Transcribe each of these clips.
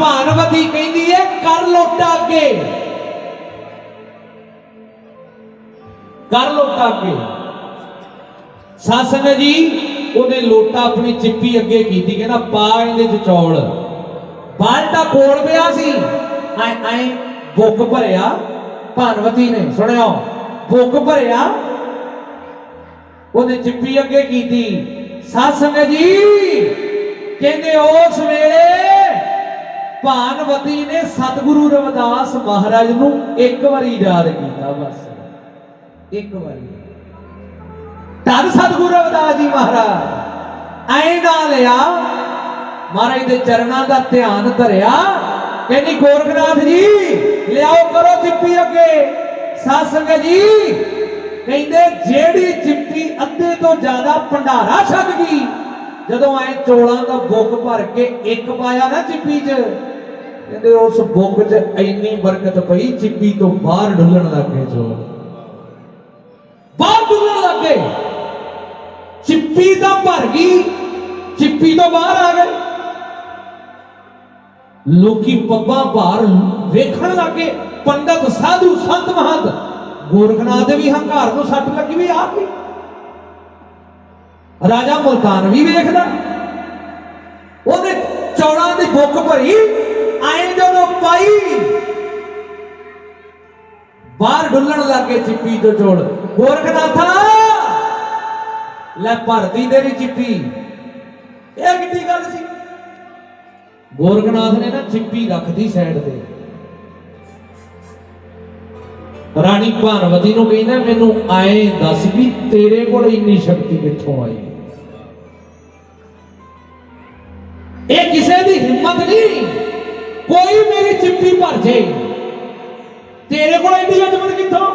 ਭਾਨਵਤੀ ਕਹਿੰਦੀ ਹੈ ਕਰ ਲੋਟਾ ਅੱਗੇ। ਕਰ ਲੋਟਾ ਅੱਗੇ। ਸਾਸੰਗ ਜੀ, ਉਹਨੇ ਲੋਟਾ ਆਪਣੀ ਚਿੱਪੀ ਅੱਗੇ ਕੀਤੀ, ਕਹਿੰਦਾ, ਪਾ ਇਹਦੇ ਚ ਚੌਲ। ਬਾਲਟਾ ਕੋਲ ਪਿਆ ਸੀ। ਐ ਐ ਬੁੱਕ ਭਰਿਆ ਭਾਨਵਤੀ ਨੇ, ਸੁਣਿਓ। ਬੁੱਕ ਭਰਿਆ, ਉਹਨੇ ਚਿੱਪੀ ਅੱਗੇ ਕੀਤੀ। ਸੱਸ ਨੇ ਜੀ, ਕਹਿੰਦੇ, ਉਸ ਵੇਲੇ ਭਾਨਵਤੀ ਨੇ ਸਤਿਗੁਰੂ ਰਵਿਦਾਸ ਮਹਾਰਾਜ ਨੂੰ ਇੱਕ ਵਾਰੀ ਯਾਦ ਕੀਤਾ ਬਸ। ਇੱਕ ਵਾਰੀ। ਧੰਨ ਸਤਿਗੁਰੂ ਰਵਿਦਾਸ ਜੀ ਮਹਾਰਾਜ। ਐ ਨਾ ਲਿਆ, ਮਹਾਰਾਜ ਦੇ ਚਰਨਾਂ ਦਾ ਧਿਆਨ ਧਰਿਆ। ਕਹਿੰਦੀ, ਗੋਰਖਨਾਥ ਜੀ, ਲਿਆਓ ਕਰੋ ਚਿੱਪੀ ਅੱਗੇ। ਸਾਧ ਜੀ, ਕਹਿੰਦੇ, ਜਿਹੜੀ ਚਿੱਪੀ ਅੱਧੇ ਤੋਂ ਜ਼ਿਆਦਾ ਭੰਡਾਰਾ ਛੱਡ ਗਈ, ਜਦੋਂ ਐ ਚੋਲਾਂ ਦਾ ਬੁੱਕ ਭਰ ਕੇ ਇੱਕ ਪਾਇਆ ਨਾ ਚਿੱਪੀ 'ਚ ਕਹਿੰਦੇ ਉਸ ਬੁੱਕ 'ਚ ਇੰਨੀ ਬਰਕਤ ਪਈ ਚਿੱਪੀ ਤੋਂ ਬਾਹਰ ਡੁੱਲਣ ਲੱਗੇ ਚੋਲ ਬਾਹਰ ਡੁੱਲਣ ਲੱਗੇ। ਚਿੱਪੀ ਤਾਂ ਭਰ ਗਈ ਚਿੱਪੀ ਤੋਂ ਬਾਹਰ ਆ ਗਏ। ਲੋਕੀ ਪੱਬਾਂ ਭਾਰ ਵੇਖਣ ਲੱਗੇ, ਪੰਡਤ, ਸਾਧੂ, ਸੰਤ, ਮਹੰਤ, ਗੋਰਖਨਾਥ ਦੇ ਵੀ ਹੰਕਾਰ ਨੂੰ ਸੱਟ ਲੱਗੀ ਵੀ ਆ ਗਈ ਰਾਜਾ ਮੁਲਤਾਨ ਵੀ ਵੇਖਦਾ। ਉਹਨੇ ਚੌੜਾਂ ਦੀ ਬੁੱਕ ਭਰੀ ਆਏ ਜਦੋਂ ਪਾਈ, ਬਾਹਰ ਡੁੱਲਣ ਲੱਗੇ ਚਿੱਪੀ ਤੋਂ ਚੋੜ ਗੋਰਖਨਾਥਾ! ਲੈ ਭਰਦੀ ਤੇਰੀ ਚਿੱਪੀ ਇਹ ਕਿੱਡੀ ਗੱਲ ਸੀ? ਗੋਰਖਨਾਥ ਨੇ ਨਾ ਚਿੱਪੀ ਰੱਖਦੀ ਸਾਈਡ ਤੇ। ਰਾਣੀ ਭਾਨਵਤੀ ਨੂੰ ਕਹਿੰਦਾ, ਮੈਨੂੰ ਆਏ ਦੱਸ ਵੀ ਤੇਰੇ ਕੋਲ ਇੰਨੀ ਸ਼ਕਤੀ ਕਿੱਥੋਂ ਆਈ? ਇਹ ਕਿਸੇ ਦੀ ਹਿੰਮਤ ਨਹੀਂ। ਕੋਈ ਮੇਰੀ ਚਿੱਪੀ ਭਰ ਜੇ ਤੇਰੇ ਕੋਲ ਇੰਨੀ ਅਜਮਤ ਕਿੱਥੋਂ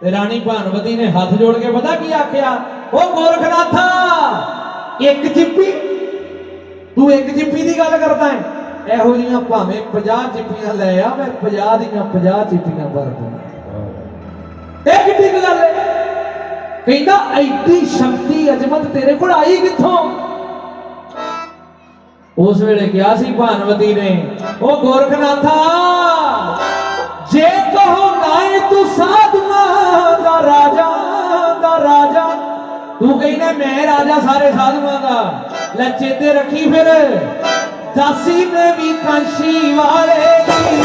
ਤੇ ਰਾਣੀ ਭਾਨਵਤੀ ਨੇ ਹੱਥ ਜੋੜ ਕੇ ਪਤਾ ਕੀ ਆਖਿਆ ਉਹ ਗੋਰਖਨਾਥਾ ਇੱਕ ਚਿੱਪੀ ਤੂੰ ਇੱਕ ਚਿੱਪੀ ਦੀ ਗੱਲ ਕਰਦਾ ਹੈ ਇਹੋ ਜੀਆਂ ਭਾਵੇਂ 50 ਚਿੱਪੀਆਂ ਲੈ ਆ ਮੈਂ 50 ਦੀਆਂ 50 ਚਿੱਪੀਆਂ ਭਰ ਦੂੰ ਇਹ ਕਿੱਡੀ ਕੁ ਗੱਲ ਹੈ ਕਹਿੰਦਾ ਐਡੀ ਸ਼ਕਤੀ ਅਜਮਤ ਤੇਰੇ ਕੋਲ ਆਈ ਕਿੱਥੋਂ ਉਸ ਵੇਲੇ ਕਿਹਾ ਸੀ ਭਾਨਵਤੀ ਨੇ ਉਹ ਗੋਰਖਨਾਥਾ, ਜੇ ਕਹੋ ਨਾਏ ਤੂੰ ਸਾਧੂਆਂ ਦਾ ਰਾਜਾ ਦਾ ਰਾਜਾ, ਤੂੰ ਕਹਿੰਦਾ ਮੈਂ ਰਾਜਾ ਸਾਰੇ ਸਾਧੂਆਂ ਦਾ, ਲੈ ਚੇਤੇ ਰੱਖੀ ਫਿਰ, ਦਾਸੀ ਨੇ ਵੀ ਕਾਂਸ਼ੀ ਵਾਲੇ ਦੀ।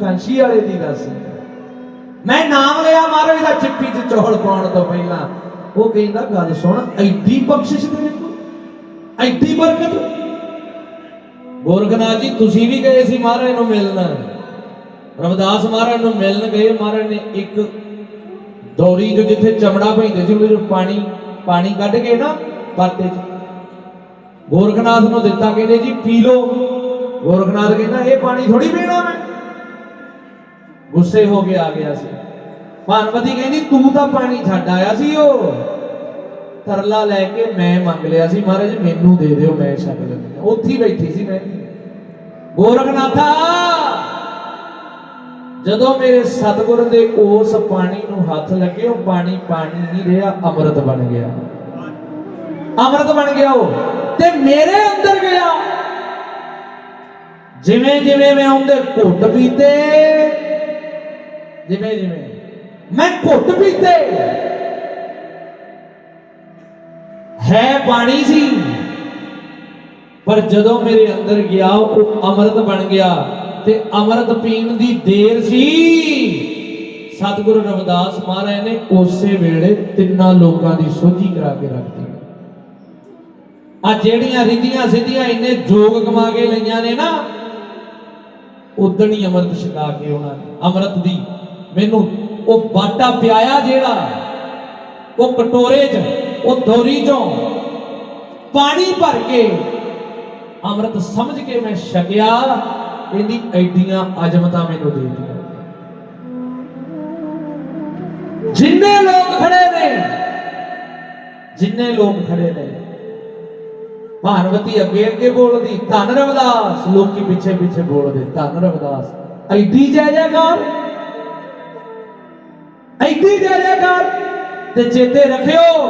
ਕਾਂਸ਼ੀ ਵਾਲੇ ਦੀ ਦੱਸ। ਮੈਂ ਨਾਮ ਲਿਆ ਮਹਾਰਾਜ ਦਾ ਚਿੱਪੀ ਚ ਚੌਲ ਪਾਉਣ ਤੋਂ ਪਹਿਲਾਂ। ਉਹ ਕਹਿੰਦਾ, ਗੱਲ ਸੁਣ, ਐਡੀ ਬਖਸ਼ਿਸ਼ ਤੇਰੇ ਕੋਲ ਐਡੀ ਬਰਕਤ। ਗੋਰਖਨਾਥ ਜੀ, ਤੁਸੀਂ ਵੀ ਗਏ ਸੀ ਮਹਾਰਾਜ ਨੂੰ ਮਿਲਣ। ਰਵਿਦਾਸ ਮਹਾਰਾਜ ਨੂੰ ਮਿਲਣ ਗਏ। ਮਹਾਰਾਜ ਨੇ ਇੱਕ ਦੌਰੀ ਜੋ ਜਿੱਥੇ ਚਮੜਾ ਪੈਂਦੇ ਸੀ, ਉਹਦੇ ਚੋਂ ਪਾਣੀ ਪਾਣੀ ਕੱਢ ਕੇ ਨਾ, ਬਾਟੇ 'ਚ ਗੋਰਖਨਾਥ ਨੂੰ ਦਿੱਤਾ। ਕਹਿੰਦੇ ਜੀ, ਪੀ ਲਓ। ਗੋਰਖਨਾਥ ਕਹਿੰਦਾ, ਇਹ ਪਾਣੀ ਥੋੜੀ ਪੀਣਾ ਮੈਂ। ਗੁੱਸੇ ਹੋ ਕੇ ਆ ਗਿਆ ਸੀ। ਭਾਨਵਤੀ ਕਹਿੰਦੀ, ਤੂੰ ਤਾਂ ਪਾਣੀ ਛੱਡ ਆਇਆ ਸੀ ਉਹ। ਤਰਲਾ ਲੈ ਕੇ ਮੈਂ ਮੰਗ ਲਿਆ ਸੀ, ਮਹਾਰਾਜ, ਮੈਨੂੰ ਦੇ ਦਿਓ, ਮੈਂ ਛੱਡ ਲੈਂਦੀ। ਉੱਥੇ ਬੈਠੀ ਸੀ ਮੈਂ। ਗੋਰਖਨਾਥਾ, ਜਦੋਂ ਮੇਰੇ ਸਤਿਗੁਰ ਦੇ ਉਸ ਪਾਣੀ ਨੂੰ ਹੱਥ ਲੱਗੇ, ਉਹ ਪਾਣੀ ਪਾਣੀ ਨਹੀਂ ਰਿਹਾ, ਅੰਮ੍ਰਿਤ ਬਣ ਗਿਆ। ਅੰਮ੍ਰਿਤ ਬਣ ਗਿਆ ਉਹ, ਤੇ ਮੇਰੇ ਅੰਦਰ ਗਿਆ। ਜਿਵੇਂ ਜਿਵੇਂ ਮੈਂ ਉਹਦੇ ਘੁੱਟ ਪੀਤੇ ਜਿਵੇਂ ਜਿਵੇਂ। ਮੈਂ ਘੁੱਟ ਪੀਤੇ। ਹੈ ਪਾਣੀ ਸੀ। ਪਰ ਜਦੋਂ ਮੇਰੇ ਅੰਦਰ ਗਿਆ, ਉਹ ਅੰਮ੍ਰਿਤ ਬਣ ਗਿਆ ਤੇ ਅੰਮ੍ਰਿਤ ਪੀਣ ਦੀ ਦੇਰ ਸੀ। ਸਤਿਗੁਰੂ ਰਵਿਦਾਸ ਮਹਾਰਾਜ ਨੇ ਉਸੇ ਵੇਲੇ ਤਿੰਨਾਂ ਲੋਕਾਂ ਦੀ ਸੋਝੀ ਕਰਾ ਕੇ ਰੱਖਤੀ ਆ ਜਿਹੜੀਆਂ ਰਿੱਧੀਆਂ ਸਿੱਧੀਆਂ ਇੰਨੇ ਜੋਗ ਕਮਾ ਕੇ ਲਈਆਂ ਨੇ ਨਾ, ਉਦਣ ਹੀ ਅੰਮ੍ਰਿਤ ਛਕਾ ਕੇ ਉਹਨਾਂ ਨੇ, ਅੰਮ੍ਰਿਤ ਦੀ ਮੈਨੂੰ ਉਹ ਬਾਟਾ ਪਿਆਇਆ ਜਿਹੜਾ, ਉਹ ਕਟੋਰੇ 'ਚ, ਉਹ ਦੋਰੀ 'ਚੋਂ ਪਾਣੀ ਭਰ ਕੇ ਅੰਮ੍ਰਿਤ ਸਮਝ ਕੇ ਮੈਂ ਛਕਿਆ, ਇਹਦੀ ਐਡੀਆਂ ਅਜਮਤਾਂ ਮੈਨੂੰ ਦੇ ਦਿੱਤੀਆਂ। ਜਿੰਨੇ ਲੋਕ ਖੜੇ ਨੇ, ਜਿੰਨੇ ਲੋਕ ਖੜੇ ਨੇ ਭਾਨਵਤੀ ਅੱਗੇ ਅੱਗੇ ਬੋਲਦੀ, ਧਨ ਰਵਦਾਸ, ਲੋਕੀ ਪਿੱਛੇ ਪਿੱਛੇ ਬੋਲਦੇ, ਧਨ ਰਵਦਾਸ। ਐਡੀ ਜੈ ਜੈਕਾਰ ਐਡੀ ਜੈ ਜੈਕਾਰ ਤੇ ਚੇਤੇ ਰੱਖਿਓ।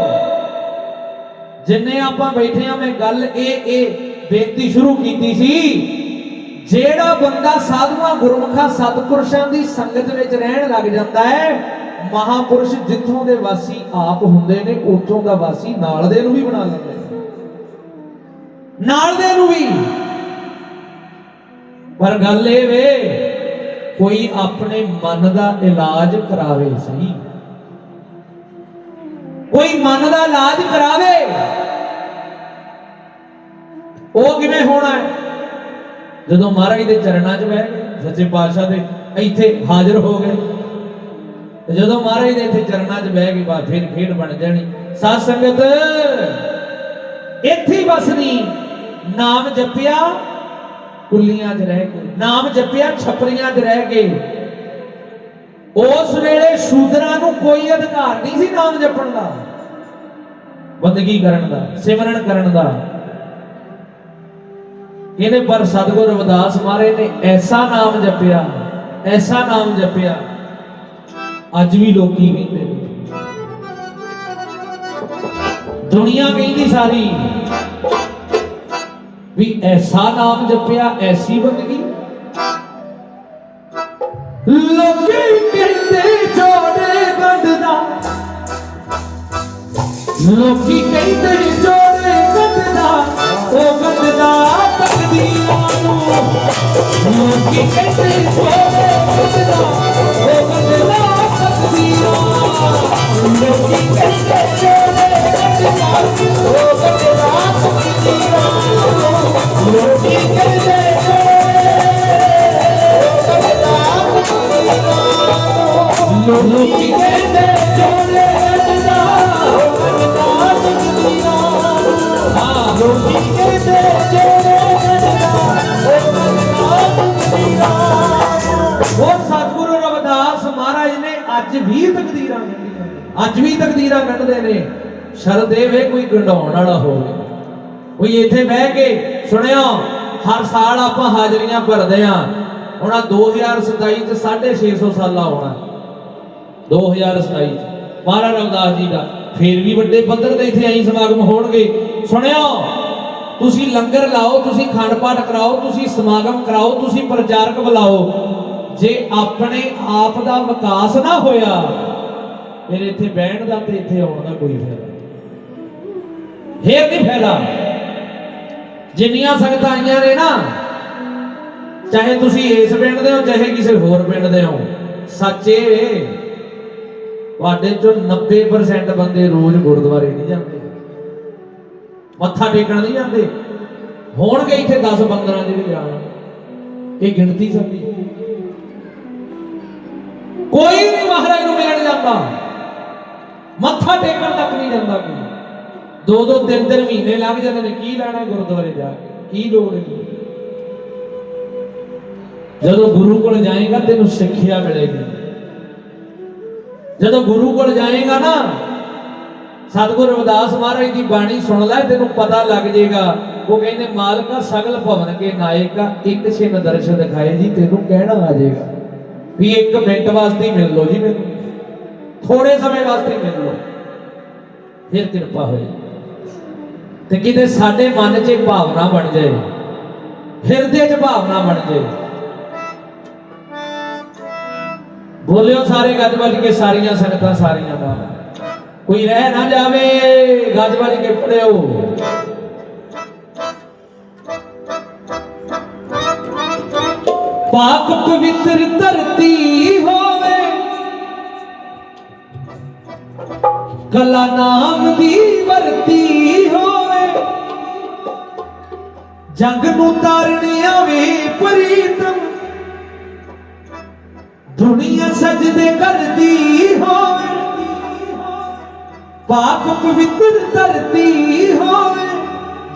ਜਿੰਨੇ ਆਪਾਂ ਬੈਠੇ ਆ, ਮੈਂ ਗੱਲ ਇਹ ਇਹ ਬੇਨਤੀ ਸ਼ੁਰੂ ਕੀਤੀ ਸੀ, ਜਿਹੜਾ ਬੰਦਾ ਸਾਧੂਆਂ, ਗੁਰਮੁਖਾਂ, ਸਤਪੁਰਸ਼ਾਂ ਦੀ ਸੰਗਤ ਵਿੱਚ ਰਹਿਣ ਲੱਗ ਜਾਂਦਾ ਹੈ, ਮਹਾਪੁਰਸ਼ ਜਿੱਥੋਂ ਦੇ ਵਾਸੀ ਆਪ ਹੁੰਦੇ ਨੇ, ਉੱਥੋਂ ਦਾ ਵਾਸੀ ਨਾਲ ਦੇ ਨੂੰ ਵੀ ਬਣਾ ਲੈਂਦੇ ਨਾਲ ਦੇ ਨੂੰ ਵੀ। ਪਰ ਗੱਲ ਇਹ ਵੇ ਕੋਈ ਆਪਣੇ ਮਨ ਦਾ ਇਲਾਜ ਕਰਾਵੇ ਸਹੀ? ਕੋਈ ਮਨ ਦਾ ਇਲਾਜ ਕਰਾਵੇ? ਉਹ ਕਿਵੇਂ ਹੋਣਾ ਜਦੋਂ ਮਹਾਰਾਜ ਦੇ ਚਰਨਾਂ 'ਚ ਬਹਿ ਗਏ, ਸੱਚੇ ਪਾਤਸ਼ਾਹ ਦੇ ਇੱਥੇ ਹਾਜ਼ਰ ਹੋ ਗਏ। ਤੇ ਜਦੋਂ ਮਹਾਰਾਜ ਦੇ ਇੱਥੇ ਚਰਨਾਂ 'ਚ ਬਹਿ ਗਏ ਬਾਅਦ ਫਿਰ ਖੇਡ ਬਣ ਜਾਣੀ। ਸਾਧ ਸੰਗਤ, ਇੱਥੇ ਹੀ ਬਸਨੀ ਨਾਮ ਜਪਿਆ ਕੁੱਲੀਆਂ 'ਚ ਰਹਿ ਕੇ ਨਾਮ ਜਪਿਆ, ਛਪਰੀਆਂ 'ਚ ਰਹਿ ਕੇ ਉਸ ਵੇਲੇ ਸ਼ੂਦਰਾਂ ਨੂੰ ਕੋਈ ਅਧਿਕਾਰ ਨਹੀਂ ਸੀ ਨਾਮ ਜਪਣ ਦਾ। ਬੰਦਗੀ ਕਰਨ ਦਾ, ਸਿਮਰਨ ਕਰਨ ਦਾ। ਇਹਨੇ ਪਰ ਸਤਿਗੁਰ ਰਵਿਦਾਸ ਮਹਾਰਾਜ ਨੇ ਐਸਾ ਨਾਮ ਜਪਿਆ, ਐਸਾ ਨਾਮ ਜਪਿਆ। ਅੱਜ ਵੀ ਲੋਕੀ ਕਹਿੰਦੇ ਨੇ। ਦੁਨੀਆ ਕਹਿੰਦੀ ਸਾਰੀ ਵੀ ਐਸਾ ਨਾਮ ਜਪਿਆ, ਐਸੀ ਬੰਦਗੀ ਲੋਕੀ ਕਹਿੰਦੇ ਜੋੜੇ ਗੰਢਦਾ ਲੋਕੀ ਕਹਿੰਦੇ ਜੋੜੇ ਗੰਢਦਾ ਉਹ ਗੰਢਦਾ ਤਕਦੀਰਾਂ ਨੂੰ। ਲੋਕੀ ਕਹਿੰਦੇ ਜੋੜੇ ਗੰਢਦਾ ਉਹ ਗੰਢਦਾ ਤਕਦੀਰਾਂ ਲੋਕੀ ਕਹਿੰਦੇ ਅੱਜ ਵੀ ਤਕਦੀਰਾਂ ਅੱਜ ਵੀ ਤਕਦੀਰਾਂ ਕੱਢਦੇ ਨੇ। ਸ਼ਰਦੇ ਵੇ ਕੋਈ ਗੰਢਾਉਣ ਵਾਲਾ ਹੋਵੇ। ਕੋਈ ਇੱਥੇ ਬਹਿ ਕੇ ਸੁਣਿਓ ਹਰ ਸਾਲ ਆਪਾਂ ਹਾਜ਼ਰੀਆਂ ਭਰਦੇ ਆ। ਹੁਣ ਆਹ 2027 ਚ 650 ਸਾਲਾ ਹੋਣਾ 2027 ਚ। ਮਹਾਰਾਜ ਰਵਿਦਾਸ ਜੀ ਦਾ। ਫੇਰ ਵੀ ਵੱਡੇ ਪੱਧਰ ਤੇ ਇੱਥੇ ਆਈ ਸਮਾਗਮ ਹੋਣਗੇ। ਸੁਣਿਓ ਤੁਸੀਂ ਲੰਗਰ ਲਾਓ, ਤੁਸੀਂ ਖੰਡ ਪਾਠ ਕਰਾਓ, ਤੁਸੀਂ ਸਮਾਗਮ ਕਰਾਓ, ਤੁਸੀਂ ਪ੍ਰਚਾਰਕ ਬੁਲਾਓ। ਜੇ ਆਪਣੇ ਆਪ ਦਾ ਵਿਕਾਸ ਨਾ ਹੋਇਆ, ਫਿਰ ਇੱਥੇ ਬਹਿਣ ਦਾ ਤੇ ਇੱਥੇ ਆਉਣ ਦਾ ਕੋਈ ਫਾਇਦਾ ਨਹੀਂ। ਫੇਰ ਨਹੀਂ ਫਾਇਦਾ? ਜਿੰਨੀਆਂ ਸੰਗਤਾਂ ਆਈਆਂ ਨੇ ਨਾ, ਚਾਹੇ ਤੁਸੀਂ ਇਸ ਪਿੰਡ ਦੇ ਹੋ, ਚਾਹੇ ਕਿਸੇ ਹੋਰ ਪਿੰਡ ਦੇ ਹੋ, ਸੱਚੇ ਤੁਹਾਡੇ ਚੋਂ 90% ਬੰਦੇ ਰੋਜ਼ ਗੁਰਦੁਆਰੇ ਨਹੀਂ ਜਾਂਦੇ। ਮੱਥਾ ਟੇਕਣ ਨਹੀਂ ਜਾਂਦੇ। ਹੋਣਗੇ ਇੱਥੇ 10 15 ਜਿਹੜੇ ਜਾਣ ਇਹ ਗਿਣਤੀ ਸਾਡੀ। ਕੋਈ ਵੀ ਮਹਾਰਾਜ ਨੂੰ ਮਿਲਣ ਜਾਂਦਾ, ਮੱਥਾ ਟੇਕਣ ਤੱਕ ਨਹੀਂ ਜਾਂਦਾ ਕੋਈ। ਦੋ ਦੋ ਤਿੰਨ ਤਿੰਨ ਮਹੀਨੇ ਲੰਘ ਜਾਂਦੇ ਨੇ, ਕੀ ਲੈਣਾ ਗੁਰਦੁਆਰੇ ਜਾ ਕੇ, ਕੀ ਲੋੜ ਹੈ? ਜਦੋਂ ਗੁਰੂ ਕੋਲ ਜਾਏਗਾ, ਤੈਨੂੰ ਸਿੱਖਿਆ ਮਿਲੇਗੀ। ਜਦੋਂ ਗੁਰੂ ਕੋਲ ਜਾਏਗਾ ਨਾ, ਸਤਿਗੁਰ ਰਵਿਦਾਸ ਮਹਾਰਾਜ ਦੀ ਬਾਣੀ ਸੁਣ ਲੈ, ਤੈਨੂੰ ਪਤਾ ਲੱਗ ਜਾਏਗਾ। ਉਹ ਕਹਿੰਦੇ, ਮਾਲਕਾ ਸਗਲ ਭਵਨ ਕੇ ਨਾਇਕਾ, ਇੱਕ ਛਿਨ ਦਰਸ਼ਨ ਦਿਖਾਏ ਜੀ, ਤੈਨੂੰ ਕਹਿਣਾ ਆ ਜਾਏਗਾ। ਵੀ ਇੱਕ ਮਿੰਟ ਵਾਸਤੇ ਮਿਲ ਲਓ ਜੀ ਮੈਨੂੰ। ਥੋੜੇ ਸਮੇਂ ਵਾਸਤੇ ਮਿਲ ਲਓ। ਫਿਰ ਕਿਰਪਾ ਹੋਏ। ਤੇ ਕਿਤੇ ਸਾਡੇ ਮਨ 'ਚ ਭਾਵਨਾ ਬਣ ਜਾਏ, ਹਿਰਦੇ 'ਚ ਭਾਵਨਾ ਬਣ ਜਾਏ। ਬੋਲਿਓ ਸਾਰੇ ਗੱਜ ਵੱਜ ਕੇ ਸਾਰੀਆਂ ਸੰਗਤਾਂ ਸਾਰੀਆਂ ਬਾਬਾ ਕੋਈ ਰਹਿ ਨਾ ਜਾਵੇ, ਗੱਜ ਵੱਜ ਕੇ ਪੜਿਓ। ਪਾਕ ਪਵਿੱਤਰ ਧਰਤੀ ਹੋਵੇ। ਕਲਾ ਨਾਮ ਦੀ ਵਰਤੀ ਹੋਵੇ। ਜੰਗ ਨੂੰ ਤਾਰਨ ਆਵੇ ਪ੍ਰੀਤਮ ਦੁਨੀਆ ਸਜਦੇ ਕਰਦੀ ਹੋਵੇ। ਪਾਕ ਪਵਿੱਤਰ ਧਰਤੀ ਹੋਵੇ।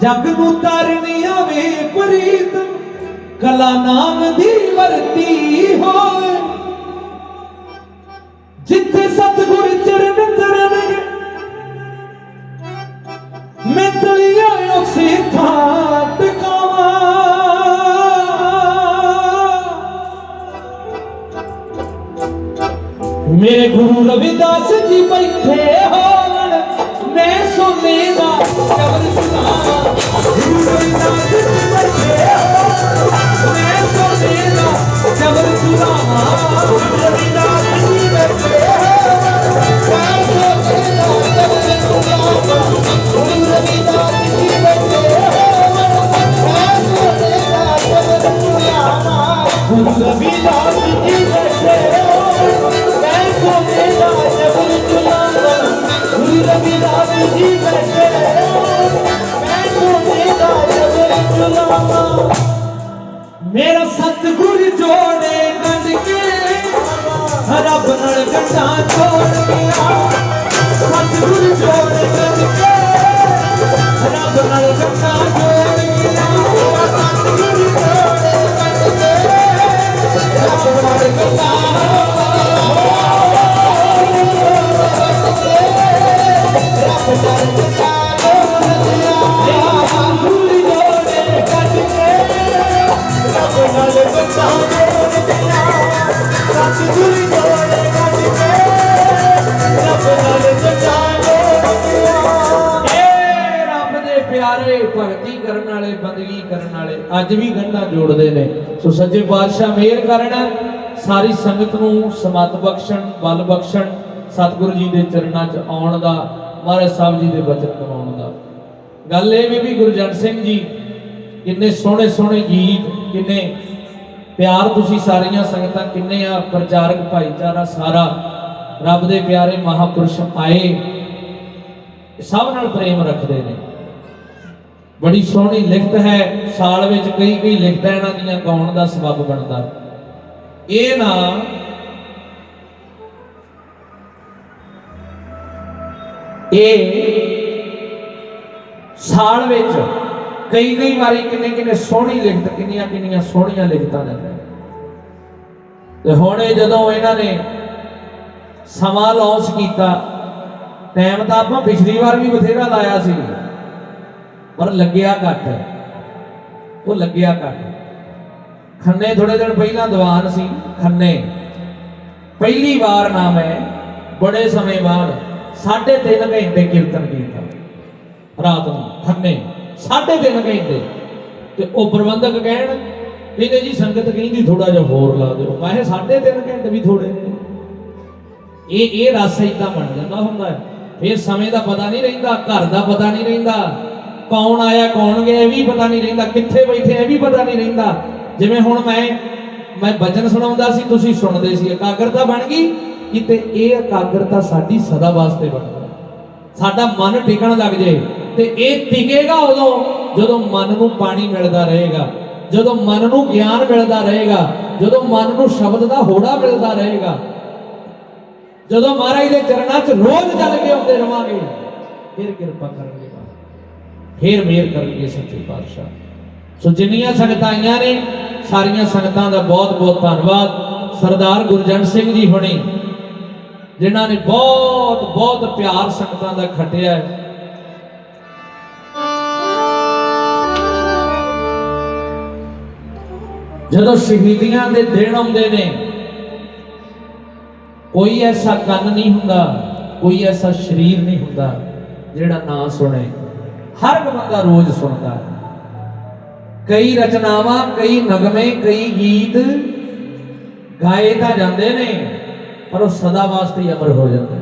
ਜਗ ਨੂੰ ਤਾਰਨ ਆਵੇ ਪ੍ਰੀਤਮ ਕਲਾ ਨਾਮ ਦੀ ਵਰਤੀ ਹੋਵੇ। ਜਿੱਥੇ ਸਤਿਗੁਰ ਚਰਨ ਤਰਨਗੇ ਮੈਂ ਤਲੀਆਂ ਉਸੇ ਥਾਂ ਟਿਕਾਵਾਂ ਮੇਰੇ ਗੁਰੂ ਰਵਿਦਾਸ ਜੀ ਬੈਠੇ ਹੋਣ, ਮੈਂ ਸੋਨੇ ਦਾ ਕਬਰ ਸੁਣਾਵਾਂ ਗੁਰੂ ਰਵਿਦਾਸ ਮੇਰਾ ਸਤਿਗੁਰ ਜੋੜੇ ਗੰਢ ਕੇ, ਰੱਬ ਨਾਲ ਗੰਢਾਂ ਛੋੜ ਗਿਆ ਸਤਿਗੁਰ ਜੋੜੇ ਗੰਢ ਕੇ, ਰੱਬ ਨਾਲ ਗੰਢਾਂ ਛੋੜ ਗਿਆ ਮੇਰਾ ਜੋੜੇ ਗੰਢ ਕੇ, ਰੱਬ ਨਾਲ ਗੰਢਾਂ ਮੇਰਾ ਵੀ ਜੋੜਦੇ ਨੇ। ਸੋ ਸੱਚੇ ਪਾਤਸ਼ਾਹ ਮਿਹਰ ਕਰਨ ਸਾਰੀ ਸੰਗਤ ਨੂੰ ਸਮਤ ਬਖਸ਼ਣ, ਬਲ ਬਖਸ਼ਣ, ਸਤਿਗੁਰੂ ਜੀ ਦੇ ਚਰਨਾਂ 'ਚ ਆਉਣ ਦਾ, ਮਹਾਰਾਜ ਸਾਹਿਬ ਜੀ ਦੇ ਬਚਨ ਕਮਾਉਣ ਦਾ। ਗੱਲ ਇਹ ਵੀ ਵੀ ਗੁਰਜੰਟ ਸਿੰਘ ਜੀ, ਕਿੰਨੇ ਸੋਹਣੇ ਸੋਹਣੇ ਗੀਤ, ਕਿੰਨੇ ਪਿਆਰ ਤੁਸੀਂ ਸਾਰੀਆਂ ਸੰਗਤਾਂ, ਕਿੰਨੇ ਆ ਪ੍ਰਚਾਰਕ ਭਾਈਚਾਰਾ ਸਾਰਾ, ਰੱਬ ਦੇ ਪਿਆਰੇ ਮਹਾਪੁਰਸ਼ ਆਏ। ਸਭ ਨਾਲ ਪ੍ਰੇਮ ਰੱਖਦੇ ਨੇ। ਬੜੀ ਸੋਹਣੀ ਲਿਖਤ ਹੈ। ਸਾਲ ਵਿੱਚ ਕਈ ਕਈ ਲਿਖਤਾਂ ਇਹਨਾਂ ਦੀਆਂ ਗਾਉਣ ਦਾ ਸਬਬ ਬਣਦਾ। ਇਹ ਨਾ ਇਹ ਸਾਲ ਵਿੱਚ ਕਈ ਕਈ ਵਾਰੀ ਕਿੰਨੇ ਕਿੰਨੇ ਸੋਹਣੀ ਲਿਖਤ, ਕਿੰਨੀਆਂ ਕਿੰਨੀਆਂ ਸੋਹਣੀਆਂ ਲਿਖਤਾਂ ਨੇ। ਤੇ ਹੁਣ ਇਹ ਜਦੋਂ ਇਹਨਾਂ ਨੇ ਸਮਾਂ ਲਾਂਚ ਕੀਤਾ ਟਾਈਮ ਤਾਂ ਆਪਾਂ ਪਿਛਲੀ ਵਾਰ ਵੀ ਬਥੇਰਾ ਲਾਇਆ ਸੀ। ਪਰ ਲੱਗਿਆ ਘੱਟ। ਉਹ ਲੱਗਿਆ ਘੱਟ। ਖੰਨੇ ਥੋੜੇ ਦਿਨ ਪਹਿਲਾਂ ਦੀਵਾਨ ਸੀ, ਖੰਨੇ। ਪਹਿਲੀ ਵਾਰ ਨਾ ਮੈਂ ਬੜੇ ਸਮੇਂ ਬਾਅਦ 3.5 ਘੰਟੇ ਕੀਰਤਨ ਕੀਤਾ। ਰਾਤ ਨੂੰ ਖੰਨੇ 3.5 ਘੰਟੇ। ਤੇ ਉਹ ਪ੍ਰਬੰਧਕ ਕਹਿਣ, ਕਹਿੰਦੇ ਜੀ ਸੰਗਤ ਕਹਿੰਦੀ ਥੋੜਾ ਜਿਹਾ ਹੋਰ ਲਾ ਦਿਓ। ਮੈਂ ਕਿਹਾ 3.5 ਘੰਟੇ ਵੀ ਥੋੜੇ ਇਹ ਇਹ ਰਸ ਇਦਾਂ ਬਣ ਜਾਂਦਾ ਹੁੰਦਾ ਹੈ। ਫਿਰ ਸਮੇਂ ਦਾ ਪਤਾ ਨਹੀਂ ਰਹਿੰਦਾ, ਘਰ ਦਾ ਪਤਾ ਨਹੀਂ ਰਹਿੰਦਾ। ਕੌਣ ਆਇਆ, ਕੌਣ ਗਿਆ, ਇਹ ਵੀ ਪਤਾ ਨਹੀਂ ਰਹਿੰਦਾ। ਕਿੱਥੇ ਬੈਠੇ, ਇਹ ਵੀ ਪਤਾ ਨਹੀਂ ਰਹਿੰਦਾ। ਜਿਵੇਂ ਹੁਣ ਮੈਂ ਮੈਂ ਬਚਨ ਸੁਣਾਉਂਦਾ ਸੀ, ਤੁਸੀਂ ਸੁਣਦੇ ਸੀ, ਇਕਾਗਰਤਾ ਬਣ ਗਈ, ਕਿਤੇ ਇਹ ਇਕਾਗਰਤਾ ਸਾਡੀ ਸਦਾ ਵਾਸਤੇ ਬਣਦਾ ਸਾਡਾ ਮਨ ਟਿਕਣ ਲੱਗ ਜੇ, ਤੇ ਇਹ ਟਿਕੇਗਾ ਉਦੋਂ, ਜਦੋਂ ਮਨ ਨੂੰ ਪਾਣੀ ਮਿਲਦਾ ਰਹੇਗਾ। ਜਦੋਂ ਮਨ ਨੂੰ ਗਿਆਨ ਮਿਲਦਾ ਰਹੇਗਾ, ਜਦੋਂ ਮਨ ਨੂੰ ਸ਼ਬਦ ਦਾ ਹੋੜਾ ਮਿਲਦਾ ਰਹੇਗਾ। ਜਦੋਂ ਮਹਾਰਾਜ ਦੇ ਚਰਨਾਂ 'ਚ ਰੋਜ਼ ਚੱਲ ਕੇ ਆਉਂਦੇ ਰਵਾਂਗੇ, ਫਿਰ ਕਿਰਪਾ ਕਰਨਗੇ ਫਿਰ ਮਿਹਰ ਕਰਨਗੇ ਸੱਚੇ ਪਾਤਸ਼ਾਹ। ਸੋ ਜਿੰਨੀਆਂ ਸੰਗਤਾਂ ਆਈਆਂ ਨੇ, ਸਾਰੀਆਂ ਸੰਗਤਾਂ ਦਾ ਬਹੁਤ ਬਹੁਤ ਧੰਨਵਾਦ। ਸਰਦਾਰ ਗੁਰਜੰਟ ਸਿੰਘ ਜੀ ਹੁਣੀ, ਜਿਨ੍ਹਾਂ ਨੇ ਬਹੁਤ ਬਹੁਤ ਪਿਆਰ ਸੰਗਤਾਂ ਦਾ ਖੱਟਿਆ ਹੈ। ਜਦੋਂ ਸ਼ਹੀਦੀਆਂ ਦੇ ਦਿਨ ਆਉਂਦੇ ਨੇ, ਕੋਈ ਐਸਾ ਕੰਨ ਨਹੀਂ ਹੁੰਦਾ, ਕੋਈ ਐਸਾ ਸਰੀਰ ਨਹੀਂ ਹੁੰਦਾ, ਜਿਹੜਾ ਨਾ ਸੁਣੇ। ਹਰ ਇੱਕ ਬੰਦਾ ਰੋਜ਼ ਸੁਣਦਾ ਹੈ। ਕਈ ਰਚਨਾਵਾਂ, ਕਈ ਨਗਮੇ, ਕਈ ਗੀਤ ਗਾਏ ਤਾਂ ਜਾਂਦੇ ਨੇ, ਪਰ ਉਹ ਸਦਾ ਵਾਸਤੇ ਅਮਰ ਹੋ ਜਾਂਦੇ